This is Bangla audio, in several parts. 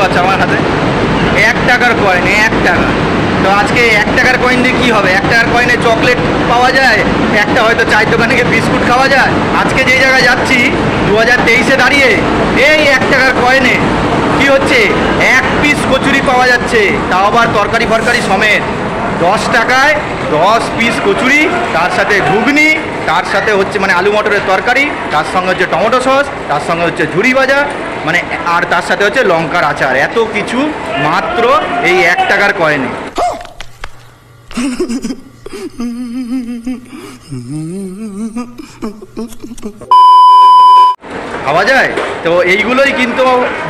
পাচ্ছ আমার হাতে? এক টাকার কয়েন এক টাকা। তো আজকে এক টাকার কয়েন দিয়ে কী হবে? এক টাকার কয়েনে চকলেট পাওয়া যায়, একটা হয়তো চায়ের দোকানে গিয়ে বিস্কুট খাওয়া যায়। আজকে যেই জায়গায় যাচ্ছি দু হাজার তেইশে দাঁড়িয়ে, এই এক টাকার কয়েনে কি হচ্ছে? এক পিস কচুরি পাওয়া যাচ্ছে, তাও আবার তরকারি ফরকারি সমেত। দশ টাকায় দশ পিস কচুরি, তার সাথে ঘুগনি, তার সাথে হচ্ছে মানে আলু মটরের তরকারি, তার সঙ্গে হচ্ছে টমেটো সস, তার সঙ্গে হচ্ছে ঝুড়ি ভাজা মানে আর তার সাথে হচ্ছে লঙ্কার আচার। এত কিছু মাত্র এই এক টাকার কয়েনে পাওয়া যায়? তো এইগুলোই কিন্তু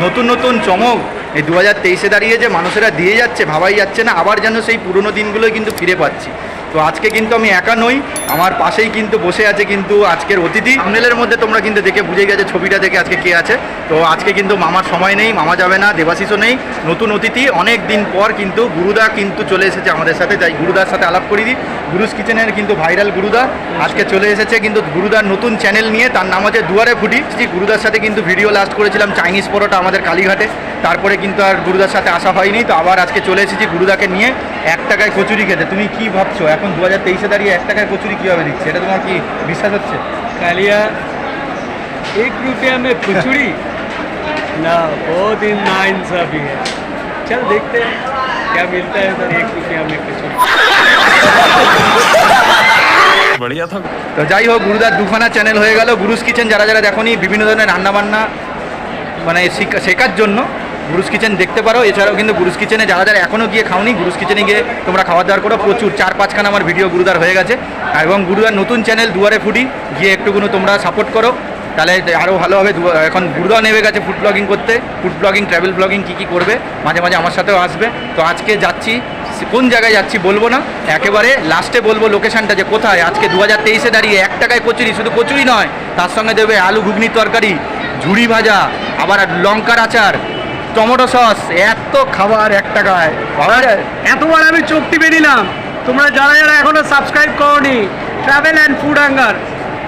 নতুন নতুন চমক। এই দু হাজার তেইশে দাঁড়িয়ে যে মানুষেরা দিয়ে যাচ্ছে, ভাবাই যাচ্ছে না, আবার যেন সেই পুরনো দিনগুলোই কিন্তু ফিরে পাচ্ছি। তো আজকে কিন্তু আমি একা নই, আমার পাশেই কিন্তু বসে আছে কিন্তু আজকের অতিথি। আমনেলের মধ্যে তোমরা কিন্তু দেখে বুঝে গেছে, ছবিটা দেখে আজকে কে আছে। তো আজকে কিন্তু মামার সময় নেই, মামা যাবে না, দেবাশিসও নেই, নতুন অতিথি। অনেক দিন পর কিন্তু গুরুদা কিন্তু চলে এসেছে আমাদের সাথে, তাই গুরুদার সাথে আলাপ করি দিই। গুরুস কিচেনের কিন্তু ভাইরাল গুরুদা, আজকে চলে এসেছে কিন্তু গুরুদার নতুন চ্যানেল নিয়ে, তার নাম হচ্ছে দুয়ারে ফুটি। গুরুদার সাথে কিন্তু ভিডিও লাস্ট করেছিলাম চাইনিজ পরোটা আমাদের কালীঘাটে। তারপরে কিন্তু আর গুরুদার সাথে আসা হয়নি, তো আবার আজকে চলে এসেছি গুরুদাকে নিয়ে। এক টাকায় কচুরি খেতে তুমি কি ভাবছো এখন দু হাজার তেইশে দাঁড়িয়ে এক টাকায় কচুরি কীভাবে দিচ্ছে এটা তোমার কি বিশ্বাস হচ্ছে कालिया एक रुपया में कचौड़ी ना बहुत ही ना इंसाफी है चल देखते हैं क्या मिलता है उधर एक रुपया में कचौड़ी बढ़िया था তো যাই হোক গুরুদার দুখানা চ্যানেল হয়ে গেল গুরুস কিচেন যারা যারা দেখোনি বিভিন্ন ধরনের রান্নাবান্না মানে শিখা- শেখার জন্য গুরুস কিচেন দেখতে পারো। এছাড়াও কিন্তু গুরুস কিচেনে যারা যারা এখনও গিয়ে খাওনি গুরুস কিচেনে গিয়ে তোমরা খাওয়া দাওয়ার করো। প্রচুর, চার পাঁচখানা আমার ভিডিও গুরুদার হয়ে গেছে। এবং গুরুদার নতুন চ্যানেল দুয়ারে ফুডি, গিয়ে একটুকুনো তোমরা সাপোর্ট করো। তাহলে আরও ভালো হবে। এখন গুরুদাও নেমে গেছে ফুড ব্লগিং করতে। ফুড ব্লগিং ট্রাভেল ব্লগিং কী কী করবে, মাঝে মাঝে আমার সাথেও আসবে। তো আজকে যাচ্ছি, কোন জায়গায় যাচ্ছি বলব না। একেবারে লাস্টে বলব লোকেশনটা যে কোথায়। আজকে দু হাজার তেইশে দাঁড়িয়ে এক টাকায় কচুরি, শুধু কচুরি নয়, তার সঙ্গে দেবে আলু ঘুগনির তরকারি, ঝুড়ি ভাজা, আবার লঙ্কার আচার টমেটো সস এত খাবার এক টাকায়। পাওয়া যায় এতবার আমি চোখ টিপে দিলাম তোমরা যারা যারা এখনও সাবস্ক্রাইব করনি ট্রাভেল অ্যান্ড ফুড হাঙ্গার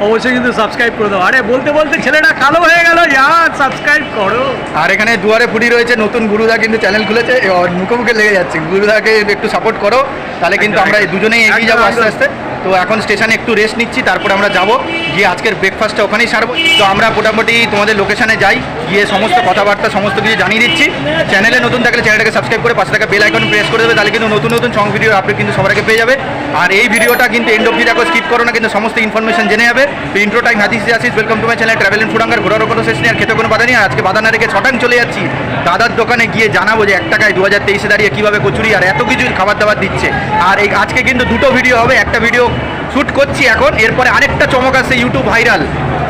অবশ্যই কিন্তু সাবস্ক্রাইব করে দাও। আরে বলতে বলতে ছেলেটা কালো হয়ে গেল। ইয়ার সাবস্ক্রাইব করো। আর এখানে দুয়ারে ফুডি রয়েছে নতুন গুরুদা কিন্তু চ্যানেল খুলেছে। মুখে মুখে লেগে যাচ্ছে। গুরুদাকে একটু সাপোর্ট করো তাহলে কিন্তু আমরা এই দুজনেই এগিয়ে যাব আস্তে আস্তে। তো এখন স্টেশনে একটু রেস্ট নিচ্ছি, তারপর আমরা যাব। গিয়ে আজকের ব্রেকফাস্টটা ওখানেই সারবো। তো আমরা মোটামুটি তোমাদের লোকেশনে যাই, গিয়ে সমস্ত কথাবার্তা, সমস্ত কিছু জানিয়ে দিচ্ছি। চ্যানেলে নতুন থাকলে চ্যানেলটাকে সাবস্ক্রাইব করে পাশে থাকা বেল আইকন প্রেস করে দেবে, তাহলে কিন্তু নতুন নতুন সং ভিডিও আপডেট কিন্তু সবার আগে পেয়ে যাবে। আর এই ভিডিওটা কিন্তু এন্ড অব্দি দেখো স্কিপ করো না, কিন্তু সমস্ত ইনফরমেশন জেনে যাবে। তো intro time Hadis Asis welcome to my channel travel and ফুডাঙ্গার ঘোরার কোনো শেষ নেই, আর খেতে কোনো বাধা নেই। আজকে বাধা না রেখে ছটাং চলে যাচ্ছি। দাদার দোকানে গিয়ে জানাব যে এক টাকায় দু হাজার তেইশে দাঁড়িয়ে কীভাবে কচুরি আর এত কিছু খাবার দাবার দিচ্ছে। আর এই আজকে কিন্তু দুটো ভিডিও হবে, একটা ভিডিও শ্যুট করছি এখন। এরপরে আরেকটা চমক আসছে ইউটিউব ভাইরাল।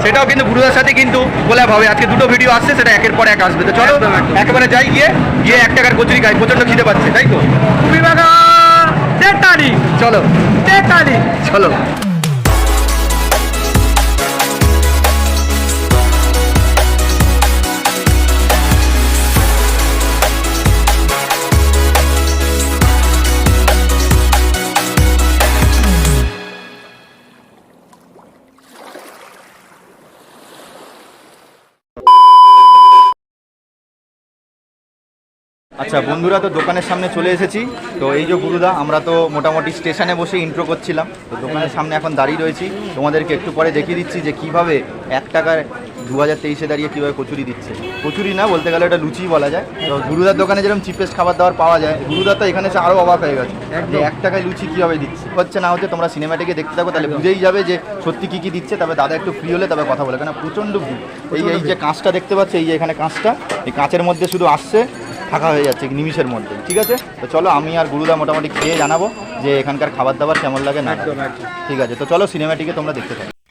সেটাও কিন্তু গুরুদার সাথে কিন্তু বলা হবে। আজকে দুটো ভিডিও আসছে সেটা একের পর এক আসবে। তো চলো একেবারে যাই গিয়ে গিয়ে এক টাকার কচুরি খাই। প্রচণ্ড খিদে পাচ্ছে তাই তো? চলো। চলো। আচ্ছা বন্ধুরা তো দোকানের সামনে চলে এসেছি। তো এই যে গুরুদা আমরা তো মোটামুটি স্টেশনে বসে ইন্ট্রো করছিলাম। তো দোকানের সামনে এখন দাঁড়িয়ে রয়েছি। তোমাদেরকে একটু পরে দেখিয়ে দিচ্ছি যে কীভাবে এক টাকার দু হাজার তেইশে দাঁড়িয়ে কীভাবে কচুরি দিচ্ছে। কচুরি না বলতে গেলে এটা লুচি বলা যায়। তো গুরুদার দোকানে যেরকম চিপেস্ট খাবার দাবার পাওয়া যায় গুরুদা তো এখানে এসে আরও অবাক হয়ে গেছে। যে এক টাকায় লুচি কীভাবে দিচ্ছে? হচ্ছে না হচ্ছে তোমরা সিনেমাটিকে দেখতে থাকো তাহলে বুঝেই যাবে যে সত্যি কী কী দিচ্ছে। তবে দাদা একটু ফ্রি হলে তবে কথা বলে। কেন? প্রচণ্ড ভিড়। এই এই যে কাঁচটা দেখতে পাচ্ছ এই যে এখানে কাঁচটা এই কাঁচের মধ্যে শুধু আসছে ফাঁকা হয়ে যাচ্ছে নিমিষের মধ্যে ঠিক আছে? তো চলো আমি আর গুরুদা মোটামুটি খেয়ে জানাব যে এখানকার খাবার দাবার কেমন লাগে না। ঠিক আছে তো চলো সিনেমাটিকে তোমরা দেখতে থাকো।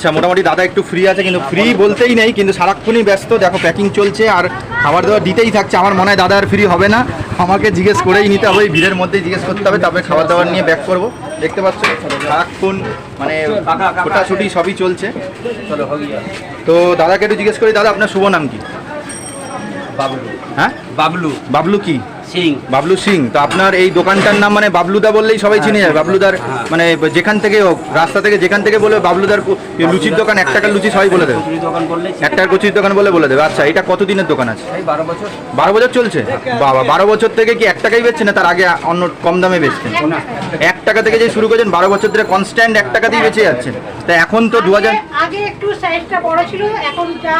আচ্ছা মোটামুটি দাদা একটু ফ্রি আছে কিন্তু ফ্রি বলতেই নেই কিন্তু সারাক্ষণই ব্যস্ত। দেখো প্যাকিং চলছে আর খাবার দাবার দিতেই থাকছে। আমার মনে হয় দাদা আর ফ্রি হবে না। আমাকে জিজ্ঞেস করেই নিতে হবে ভিড়ের মধ্যেই জিজ্ঞেস করতে হবে। তারপরে খাবার দাবার নিয়ে ব্যাক করব। দেখতে পাচ্ছ সারাক্ষণ মানে ছোটাছুটি সবই চলছে। তো দাদাকে একটু জিজ্ঞেস করি দাদা আপনার শুভ নাম কি? বাবলু। হ্যাঁ? বাবলু। বাবলু কি? সিং। বাবলু সিং। তো আপনার এই দোকানটার নাম মানে বাবলুদা বললেই সবাই চিনে যাবে। বাবলুদার মানে যেখান থেকে হোক রাস্তা থেকে যেখান থেকে বলে বাবলুদার লুচির দোকান এক টাকার লুচি সবাই বলে দেবে। দোকান এক টাকার কচুরির দোকান বলে বলে দেবে। আচ্ছা এটা কত দিনের দোকান আছে? বারো বছর। বারো বছর চলছে? বাবা বারো বছর থেকে কি এক টাকাই বেচছে না? তার আগে অন্য কম দামে বেচছেন এক টাকা থেকে যে শুরু করেছেন বারো বছর ধরে কনস্ট্যান্ট এক টাকা দিয়ে বেঁচে যাচ্ছেন। তা এখন তো দু হাজার আগে- আগে একটু সাইজটা বড় ছিল এখন যা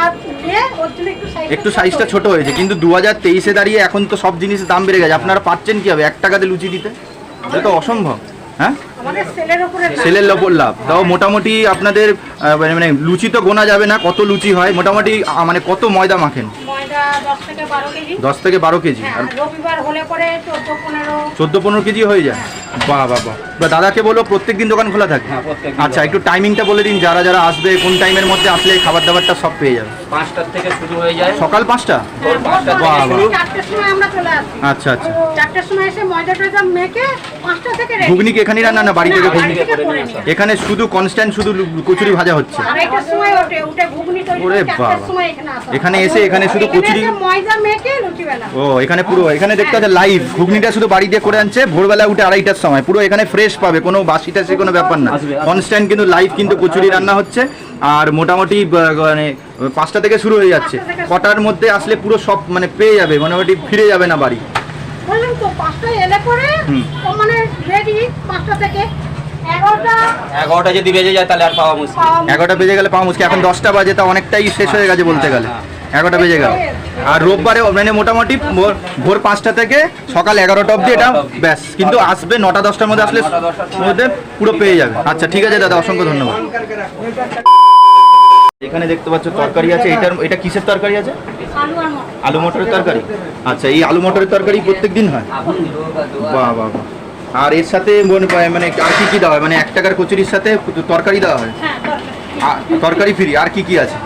ওর জন্য একটু সাইজটা একটু সাইজটা ছোট হয়েছে কিন্তু দু হাজার তেইশে দাঁড়িয়ে এখন তো সব জিনিসের দাম বেড়ে গেছে। আপনারা পাচ্ছেন কি হবে এক টাকাতে লুচি দিতে? এটা তো অসম্ভব। হ্যাঁ? সেলের ওপর লাভ। তাও মোটামুটি আপনাদের মানে মানে লুচি তো গোনা যাবে না কত লুচি হয় মোটামুটি মানে কত ময়দা মাখেন? দশ থেকে বারো কেজি। হ্যাঁ আর রবিবার হলে পরে চোদ্দ পনেরো। কেজি হয়ে যায়? বাহ বাহ বাহ। বা দাদাকে বলো প্রত্যেক দিন দোকান খোলা থাকে? হ্যাঁ, আচ্ছা একটু টাইমিংটা বলে দিন যারা যারা আসবে কোন টাইমের মধ্যে আসলে খাবার দাবারটা সব পেয়ে যাবে? পাঁচটার থেকে শুরু হয়ে যায়। সকাল পাঁচটা? ভোর বাহ, আচ্ছা আচ্ছা। চারটের সময় এসে ময়দা টয়দা মেখে পাঁচটা থেকে ঘুগনি কি এখানেই রান্না না বাড়ি থেকে ঘুগনি? এখানে শুধু কনস্ট্যান্ট শুধু কচুরি ভাজা হচ্ছে? ওরে বাবা। এখানে এসে এখানে শুধু কচুরি ময়দা মেখে ও এখানে পুরো এখানে দেখতে পাচ্ছেন লাইভ ঘুগনিটা শুধু বাড়ি দিয়ে করে আনছে ভোরবেলা উঠে আড়াইটার সময়। পুরো এখানে ফ্রেশ পাবে কোনো বাসি টাসি কোনো ব্যাপার না। কনস্ট্যান্ট কিন্তু লাইভ কিন্তু কচুরি রান্না হচ্ছে আর মোটামুটি মানে পাঁচটা থেকে শুরু হয়ে যাচ্ছে। কটার মধ্যে আসলে পুরো সব মানে পেয়ে যাবে মোটামুটি ফিরে যাবে না বাড়ি। বললাম তো পাঁচটায় এলে পরে মানে রেডি পাঁচটা থেকে। এগারোটা এগারোটা যদি বেজে যায় তাহলে আর পাওয়া মুশকিল। এগারোটা বেজে গেলে পাওয়া মুশকিল। এখন দশটা বাজে তা অনেকটাই শেষ হয়ে গেছে বলতে গেলে। এগারোটা বেজে গেল। আর রোববারে মানে মোটামুটি ভোর- ভোর পাঁচটা থেকে সকাল এগারোটা অবধি এটা ব্যাস। কিন্তু আসবে নটা দশটার মধ্যে আসলে মধ্যে পুরো পেয়ে যাবে। আচ্ছা ঠিক আছে দাদা অসংখ্য ধন্যবাদ। এখানে দেখতে পাচ্ছ তরকারি আছে। এটার এটা কিসের তরকারি আছে? আলু আর মটর। আলু মটরের তরকারি? আচ্ছা এই আলু মটরের তরকারি প্রত্যেক দিন হয় বাহ বাহ বাহ। আর এর সাথে মনে- মানে আর কি কি দেওয়া হয়? মানে এক টাকার কচুরির সাথে তরকারি দেওয়া হয়? হ্যাঁ আর তরকারি ফ্রি আর কি কি আছে?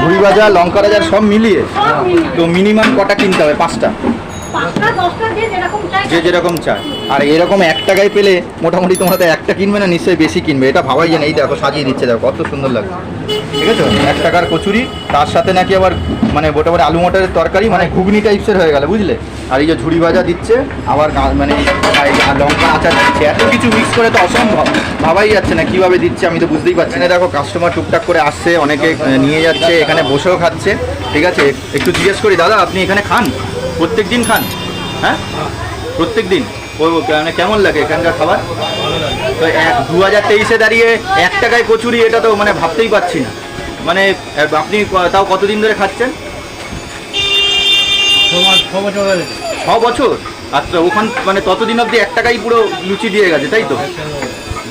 ঝুড়ি ভাজা লঙ্কা রাজার সব মিলিয়ে তো মিনিমাম কটা কিনতে হবে? পাঁচটা। যে যেরকম যে চায় আর এরকম এক টাকায় পেলে মোটামুটি তোমাদের একটা কিনবে না, নিশ্চয়ই বেশি কিনবে। এটা ভাবাই যায় না। এই দেখো, সাজিয়ে দিচ্ছে, দেখো, কত সুন্দর লাগছে। ঠিক আছে? এক টাকার কচুরি, তার সাথে নাকি আবার মানে মোটামুটি আলু মটরের তরকারি মানে ঘুগনি টাইপসের হয়ে গেল, বুঝলে? আর এই যে ঝুড়ি ভাজা দিচ্ছে, আবার মানে লঙ্কা আচার দিচ্ছে। এত কিছু মিক্স করে তো অসম্ভব। ভাবাই যাচ্ছে না, কীভাবে দিচ্ছে আমি তো বুঝতেই পারছি না। দেখো কাস্টমার টুকটাক করে আসছে, অনেকে নিয়ে যাচ্ছে, এখানে বসেও খাচ্ছে। ঠিক আছে? একটু জিজ্ঞেস করি, দাদা, আপনি এখানে খান? প্রত্যেক দিন খান হ্যাঁ? প্রত্যেক দিন মানে কেমন লাগে এখানকার খাবার? তো এক দু হাজার তেইশে দাঁড়িয়ে এক টাকায় কচুরি এটা তো মানে ভাবতেই পারছি না। মানে আপনি তাও কতদিন ধরে খাচ্ছেন? ছ বছর আচ্ছা ওখান মানে ততদিন অবধি এক টাকাই পুরো লুচি দিয়ে গেছে তাই তো?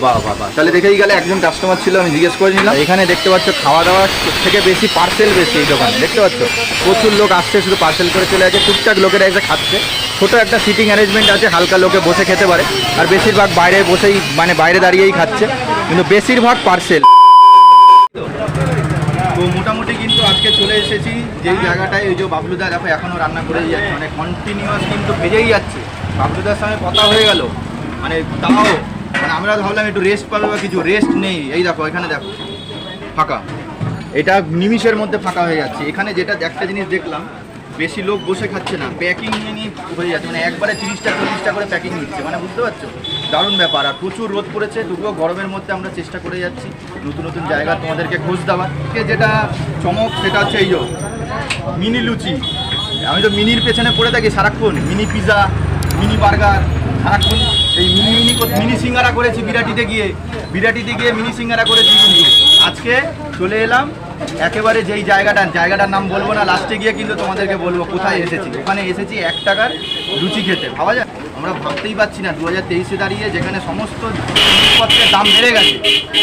বাহ বাহ বাহ। তাহলে দেখেই গেলে একজন কাস্টমার ছিল আমি জিজ্ঞেস করে নিলাম। এখানে দেখতে পাচ্ছ খাওয়া দাওয়া থেকে বেশি পার্সেল বেশি এই দোকানে দেখতে পাচ্ছ? প্রচুর লোক আসছে শুধু পার্সেল করে চলে যাচ্ছে টুকটাক লোকেরা এসে খাচ্ছে। ছোট একটা সিটিং অ্যারেঞ্জমেন্ট আছে হালকা লোকে বসে খেতে পারে। আর বেশিরভাগ বাইরে বসেই মানে বাইরে দাঁড়িয়েই খাচ্ছে। কিন্তু বেশিরভাগ পার্সেল তো মোটামুটি কিন্তু আজকে চলে এসেছি যেই জায়গাটায় ওই যে বাবলুদা দেখো এখনও রান্না করেই যাচ্ছে। মানে কন্টিনিউয়াস কিন্তু ভেজেই যাচ্ছে। বাবলুদার সঙ্গে কথা হয়ে গেল। মানে তাও মানে আমরা ভাবলাম একটু রেস্ট পাবে বা কিছু। রেস্ট নেই। এই দেখো, এখানে দেখো। ফাঁকা। এটা নিমিষের মধ্যে ফাঁকা হয়ে যাচ্ছে। এখানে যেটা একটা জিনিস দেখলাম, বেশি লোক বসে খাচ্ছে না। প্যাকিং হয়ে যাচ্ছে। মানে একবারে তিরিশটা চল্লিশটা করে প্যাকিং নিচ্ছে। মানে বুঝতে পারছ? দারুণ ব্যাপার। আর প্রচুর রোদ পড়েছে। তবুও গরমের মধ্যে আমরা চেষ্টা করে যাচ্ছি নতুন নতুন জায়গা তোমাদেরকে খোঁজ দেওয়া যেটা চমক, সেটা হচ্ছে এই মিনি লুচি। আমি তো মিনির পেছনে পড়ে থাকি সারাক্ষণ। মিনি পিজা মিনি বার্গার সারাক্ষণ এই মিনি মিনি মিনি সিঙ্গারা করেছি বিরাটিতে গিয়ে। বিরাটিতে গিয়ে মিনি সিঙ্গারা করেছি কিন্তু। আজকে চলে এলাম একেবারে যেই জায়গাটা জায়গাটার নাম বলব না লাস্টে গিয়ে কিন্তু তোমাদেরকে বলব কোথায় এসেছি। ওখানে এসেছি এক টাকার লুচি খেতে। ভাবা যায়, আমরা ভাবতেই পারছি না দু হাজার তেইশে দাঁড়িয়ে যেখানে সমস্ত জিনিসপত্রের দাম বেড়ে গেছে,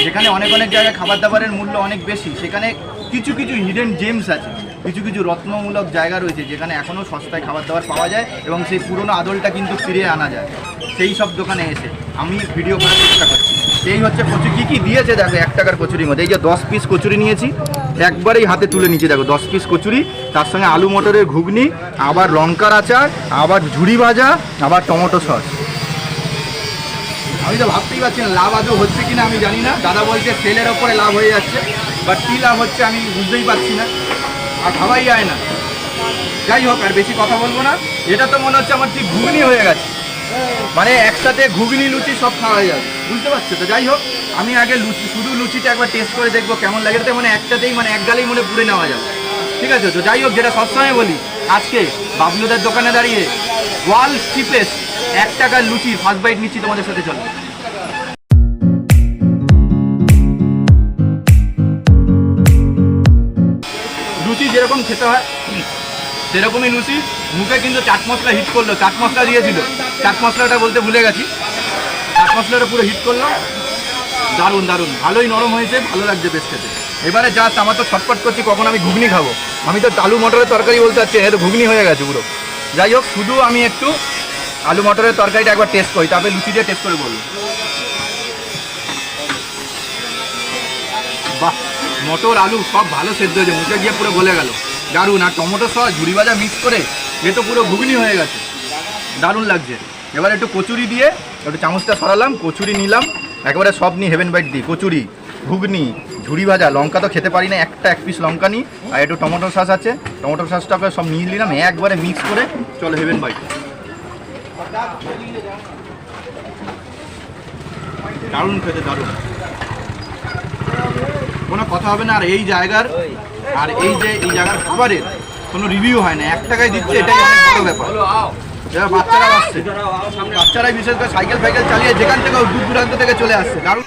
যেখানে অনেক অনেক জায়গায় খাবার দাবারের মূল্য অনেক বেশি, সেখানে কিছু কিছু হিডেন জেমস আছে। কিছু কিছু রত্নমূলক জায়গা রয়েছে যেখানে এখনও সস্তায় খাবার দাবার পাওয়া যায় এবং সেই পুরনো আদলটা কিন্তু ফিরিয়ে আনা যায়। সেই সব দোকানে এসে আমি ভিডিও করার চেষ্টা করছি। এই হচ্ছে কচুরি কী কি দিয়েছে দেখো এক টাকার কচুরির মধ্যে। এই যে দশ পিস কচুরি নিয়েছি, একবারেই হাতে তুলে নিচে দেখো, দশ পিস কচুরি। তার সঙ্গে আলু মটরের ঘুগনি, আবার লঙ্কার আচার, আবার ঝুড়ি ভাজা, আবার টমেটো সস। আমি তো ভাবতেই পারছি না, লাভ আদৌ হচ্ছে কিনা আমি জানি না। দাদা বলছে, সেলের ওপরে লাভ হয়ে যাচ্ছে বাট কী লাভ হচ্ছে আমি বুঝতেই পারছি না। আর ভাবাই যায় না। যাই হোক, আর বেশি কথা বলব না। এটা তো মনে হচ্ছে আমার ঠিক ঘুগনি হয়ে গেছে। মানে একসাথে ঘুগনি, লুচি সব খাওয়া যাবে বুঝতে পারছ? তো যাই হোক, আমি আগে লুচি, শুধু লুচিটা একবার টেস্ট করে দেখব কেমন লাগে। এটাতে মানে একটাতেই মানে এক গালেই মনে পুড়ে নেওয়া যাবে ঠিক আছে? তো যাই হোক, যেটা সবসময় বলি, আজকে বাবলুদের দোকানে দাঁড়িয়ে ওয়ার্ল্ড চিপেস্ট এক টাকার লুচি ফার্স্ট বাইট নিচ্ছি তোমাদের সাথে, চলো। যেরকম খেতে হয়, সেরকমই লুচি। মুখে কিন্তু চাট মশলা হিট করল, চাট মশলা দিয়েছিল। চাট মশলাটা বলতে ভুলে গেছি। চাট মশলাটা পুরো হিট করল দারুণ দারুণ। ভালোই নরম হয়েছে, ভালো লাগছে বেশ খেতে। এবারে জাস্ট আমার তো ছটপট করছি, কখন আমি ঘুগনি খাব। আমি তো আলু মটরের তরকারি বলতে চাচ্ছি এ ঘুগনি হয়ে গেছে পুরো। যাই হোক, শুধু আমি একটু আলু মটরের তরকারিটা একবার টেস্ট করি, তারপরে লুচি দিয়ে টেস্ট করে বলব। বাহ! মটর, আলু সব ভালো সেদ্ধ হয়েছে, মুখে গিয়ে পুরো গলে গেল। দারুণ, আর টমেটো সস ঝুড়ি ভাজা মিক্স করে এ তো পুরো ঘুগনি হয়ে গেছে। দারুণ লাগছে। এবার একটু কচুরি দিয়ে একটু চামচটা সরালাম, কচুরি নিলাম, একেবারে সব নিই হেভেন বাইট দিই। কচুরি, ঘুগনি ঝুড়ি ভাজা, লঙ্কা তো খেতে পারি না, একটা এক পিস লঙ্কা নিই, আর একটু টমেটো সস আছে। টমেটো সসটাকে সব নিয়ে নিলাম, একবারে মিক্স করে চলো হেভেন বাইট দারুণ খেতে, দারুণ। কোনো কথা হবে না আর এই জায়গার আর এই যে এই জায়গার খাবারের কোনো রিভিউ হয় না। এক টাকায় দিচ্ছে এটাই অনেক বড় ব্যাপার। এবার বাচ্চারা আসছে। বাচ্চারাই বিশেষ করে সাইকেল ফাইকেল চালিয়ে যেখান থেকে দূর দূরান্ত থেকে চলে আসছে। দারুণ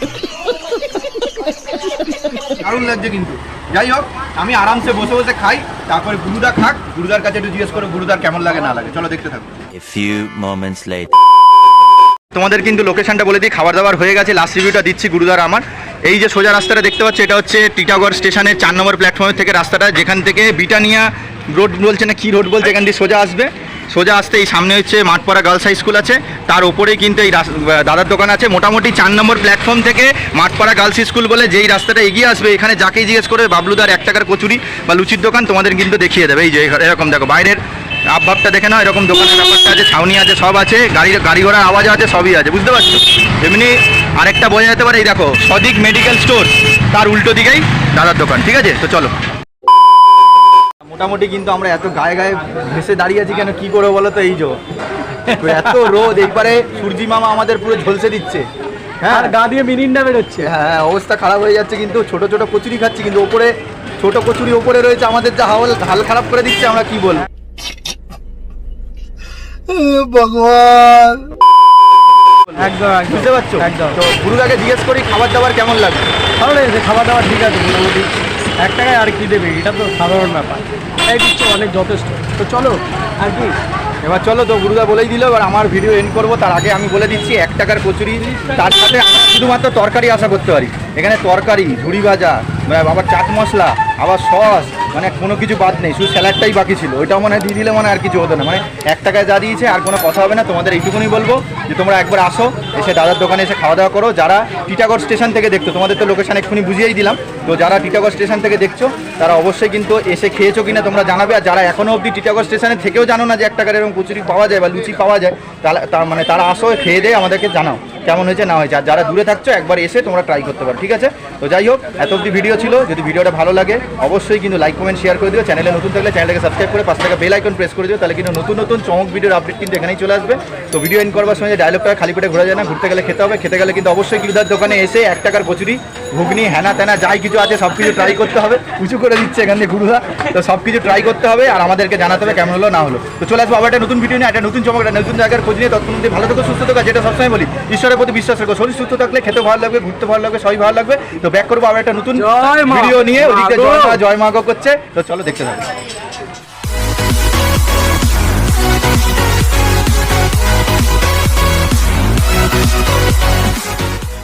দারুণ লাগছে কিন্তু। যাই হোক আমি আরামসে বসে বসে খাই তারপরে গুরুদা খাক। গুরুদার কাছে একটু জিজ্ঞেস করো গুরুদার কেমন লাগে না লাগে। চলো দেখতে থাকো। A few moments later. তোমাদের কিন্তু লোকেশানটা বলে দিই খাবার দাবার হয়ে গেছে লাস্ট রিভিউটা দিচ্ছি, গুরুদার আমার। এই যে সোজা রাস্তাটা দেখতে পাচ্ছি, এটা হচ্ছে টিটাগড় স্টেশনের চার নম্বর প্ল্যাটফর্মের থেকে রাস্তাটা, যেখান থেকে বিটানিয়া রোড বলছে না, কি রোড বলছে, এখান দিয়ে সোজা আসবে। সোজা আসতে এই সামনে হচ্ছে মাঠপাড়া গার্লস হাই স্কুল আছে, তার ওপরেই কিন্তু এই দাদার দোকান আছে। মোটামুটি চার নম্বর প্ল্যাটফর্ম থেকে মাঠপাড়া গার্লস স্কুল বলে যেই রাস্তাটা এগিয়ে আসবে, এখানে যাকেই জিজ্ঞেস করে বাবলুদার এক টাকার কচুরি বা লুচির দোকান তোমাদের কিন্তু দেখিয়ে দেবে। এই যে, এরকম দেখো, বাইরের আবভাবটা দেখে নাও এরকম দোকানের ব্যাপারটা আছে ছাউনি আছে সব আছে গাড়ি গাড়ি ঘোড়ার আওয়াজ আছে সবই আছে বুঝতে পারছ? এমনি আরেকটা বোঝা যেতে পারে এই দেখো সদিক মেডিকেল স্টোর তার উল্টো দিকেই দাদার দোকান ঠিক আছে? তো চলো। মোটামুটি কিন্তু আমরা এত গায়ে গায়ে ভেসে দাঁড়িয়ে আছি কেন কি করে বলো তো এই যে এত রোদ এইবারে সূর্যি মামা আমাদের পুরো ঝলসে দিচ্ছে। হ্যাঁ। গা দিয়ে মিরিন্ডা বেরোচ্ছে। হ্যাঁ অবস্থা খারাপ হয়ে যাচ্ছে কিন্তু ছোট ছোট কচুরি খাচ্ছি কিন্তু ওপরে ছোট কচুরি ওপরে রয়েছে আমাদের যা হাওয়াল হাল খারাপ করে দিচ্ছে আমরা কি বলব? একদম একদম। বুঝতে পারছ? একদম। তো গুরুদাকে জিজ্ঞেস করি খাবার দাবার কেমন লাগবে ভালো লেগেছে খাওয়া দাওয়া ঠিক আছে মোটামুটি। এক টাকায় আর কি দেবে এটা তো সাধারণ ব্যাপার। এই দিচ্ছে অনেক যথেষ্ট। তো চলো আর কি? এবার চলো তো গুরুদা বলেই দিল এবার আমার ভিডিও এন্ড করব তার আগে আমি বলে দিচ্ছি এক টাকার কচুরি তার সাথে শুধুমাত্র তরকারি আশা করতে পারি। এখানে তরকারি, ঝুড়ি ভাজা মানে আবার চাট মশলা, আবার সস মানে কোনো কিছু বাদ নেই, শুধু স্যালাডটাই বাকি ছিল। ওইটাও মনে দিয়ে দিলে মানে আর কিছু হতো না। মানে এক টাকায় যা দিয়েছে, আর কোনো কথা হবে না, তোমাদের এইটুকুনি বলব যে তোমরা একবার আসো, এসে দাদার দোকানে এসে খাওয়া দাওয়া করো। যারা টিটাগড় স্টেশন থেকে দেখছ, তোমাদের তো লোকেশন এক্ষুনি বুঝিয়েই দিলাম। তো যারা টিটাগড় স্টেশন থেকে দেখছ, তারা অবশ্যই কিন্তু এসে খেয়েছো কিনা তোমরা জানাবে। আর যারা এখনও অবধি টিটাগড় স্টেশনে থেকেও জানো না যে এক টাকার এরকম কচুরি পাওয়া যায় বা লুচি পাওয়া যায় তার মানে তারা আসো, খেয়ে দিয়ে আমাদেরকে জানাও। কেমন হয়েছে, না হয়েছে, আর যারা দূরে থাকছো, একবার এসে তোমরা ট্রাই করতে পারো, ঠিক আছে? তো যাই হোক, এত অব্দি ভিডিও ছিল, যদি ভিডিওটা ভালো লাগে, অবশ্যই কিন্তু লাইক কমেন্ট শেয়ার করে দিও। চ্যানেলে নতুন থাকলে চ্যানেলটাকে সাবস্ক্রাইব করে পাঁচ টাকা বেল আইকন প্রেস করে দিও, তাহলে কিন্তু নতুন নতুন চমক ভিডিওর আপডেট কিন্তু এখানেই চলে আসবে। তো ভিডিও এন্ড করবার সময় ডায়লগটা খালি পেটে ঘোরা যায় না, ঘুরতে গেলে খেতে হবে, খেতে গেলে কিন্তু অবশ্যই গিরুদার দোকানে এসে এক টাকার কচুরি, ঘুগনি হ্যানা ত্যানা যাই কিছু আছে, সব কিছু ট্রাই করতে হবে। উঁচু করে দিচ্ছে এখান থেকে গুরুদা তো সব কিছু ট্রাই করতে হবে, আর আমাদেরকে জানাতে হবে কেমন হলো, না হলো। তো চলে আসব আবার একটা নতুন ভিডিও নিয়ে, একটা নতুন চমক, একটা নতুন জায়গার খোঁজ নিয়ে। ততক্ষণ অবধি ভালো থেকো, সুস্থ থাকো যেটা সবসময় বলি, ঈশ্বরের প্রতি বিশ্বাস রাখো। শরীর সুস্থ থাকলে খেতে ভালো লাগবে ঘুরতে ভালো লাগবে সবই ভালো লাগবে। তো ব্যাক করব আবার একটা নতুন ভিডিও নিয়ে। ওদিকে জয় মা জয় মা করছে। তো চলো দেখতে থাকো।